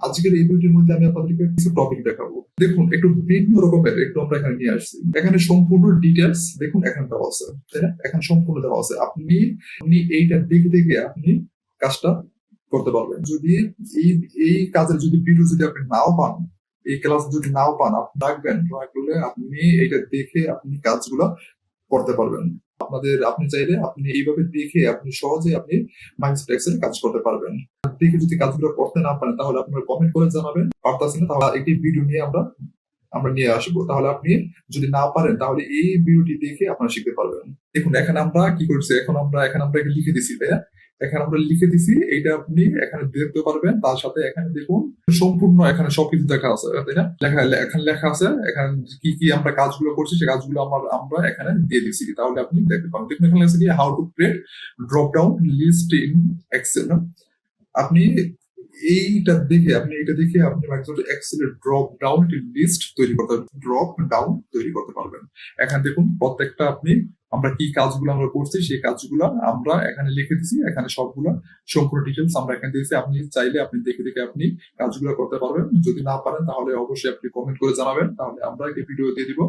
আজকের এই ভিডিওর মধ্যে আমি আপনাদেরকে কিছু টপিক দেখাবো। দেখুন, একটু ভিন্ন রকমের একটু আমরা এখানে নিয়ে আসছি। এখানে সম্পূর্ণ ডিটেলস দেখুন এখানে দেওয়া আছে, তাই না? এখানে সম্পূর্ণ দেওয়া আছে। আপনি আপনি এইটা দেখে দেখে আপনি কাজটা করতে পারবেন। যদি এই এই কাজের যদি ভিডিও যদি আপনি নাও পান, এই ক্লাস যদি নাও পান, আপনি রাখবেন, রাখলে আপনি এটা দেখে আপনি কাজগুলো করতে পারবেন। আপনাদের, আপনি চাইলে আপনি এইভাবে দেখে আপনি সহজে আপনি মাইন্ডসেট এক্সেল কাজ করতে পারবেন। দেখে যদি কাজগুলো করতে না পারেন, তাহলে আপনারা কমেন্ট করে জানাবেন। পারতাছেন না, তাহলে একটি ভিডিও নিয়ে আমরা আমরা নিয়ে আসব। তাহলে আপনি যদি না পারেন, তাহলে এই ভিডিওটি দেখে আপনারা শিখতে পারবেন। দেখুন, এখানে আমরা কি করছি? এখন আমরা, এখানে আমরা লিখে দিছি তাই না? এখানে আমরা লিখে দিছি, এইটা আপনি এখানে দেখতে পারবেন, তার সাথে এখানে দেখুন, সম্পূর্ণ এখানে সবকিছু দেখা আছে, তাই না? লেখা এখানে লেখা আছে, এখানে কি কি আমরা কাজগুলো করছি সেই কাজগুলো আমার, আমরা এখানে দিয়ে দিছি, তাহলে আপনি দেখতে পাবেন। দেখুন, এখানে আছে কি how to create drop down list in Excel আপনি এইটা দেখে, আপনি এটা দেখে আপনি মাইক্রোসফট এক্সেলের ড্রপ ডাউন লিস্ট তৈরি করতে ড্রপ ডাউন তৈরি করতে পারবেন। এখানে দেখুন, প্রত্যেকটা আপনি আমরা কি কাজগুলো আমরা করছি, সেই কাজগুলো আমরা এখানে লিখে দিছি, এখানে সবগুলো, সম্পূর্ণ ডিটেলস আমরা এখানে দিয়েছি। আপনি চাইলে আপনি দেখে দেখে আপনি কাজগুলো করতে পারবেন। যদি না পারেন তাহলে অবশ্যই আপনি কমেন্ট করে জানাবেন, তাহলে আমরা একটি ভিডিও দিয়ে দিব।